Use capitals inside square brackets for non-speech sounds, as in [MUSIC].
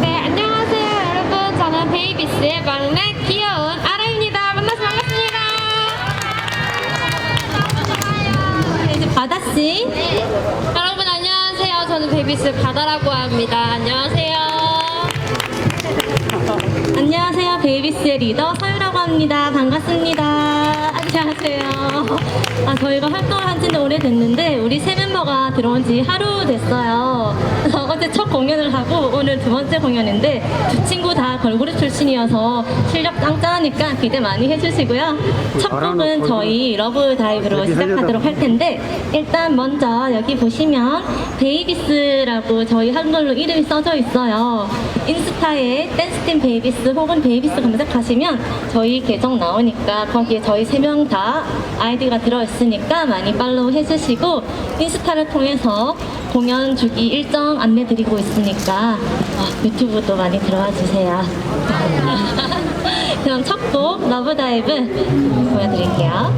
네, 안녕하세요, 여러분. 저는 베이비스의 막내 귀여운 아라입니다. 만나서 반갑습니다. 네, 이제 바다 씨. 여러분, 안녕하세요. 저는 베이비스 바다라고 합니다. 안녕하세요. 안녕하세요. 베이비스의 리더 서유라고 합니다. 반갑습니다. 안녕하세요. 아, 저희가 활동을 한 지는 오래됐는데 우리 새 멤버가 들어온 지 하루 됐어요. 어제 첫 공연을 하고 오늘 두 번째 공연인데 두 친구 다 걸그룹 출신이어서 실력 짱짱하니까 기대 많이 해주시고요. 첫 곡은 저희 러브 다이브로 시작하도록 할 텐데 일단 먼저 여기 보시면 베이비스라고 저희 한글로 이름이 써져 있어요. 인스타에 댄스팀 베이비스 혹은 베이비스 검색하시면 저희 계정 나오니까 거기에 저희 세 명 다 아이디가 들어있으니까 많이 팔로우 해주시고 인스타를 통해서 공연 주기 일정 안내 드리고 있으니까 어, 유튜브도 많이 들어와 주세요. [LAUGHS] 그럼 첫 곡 러브다이브 보여드릴게요.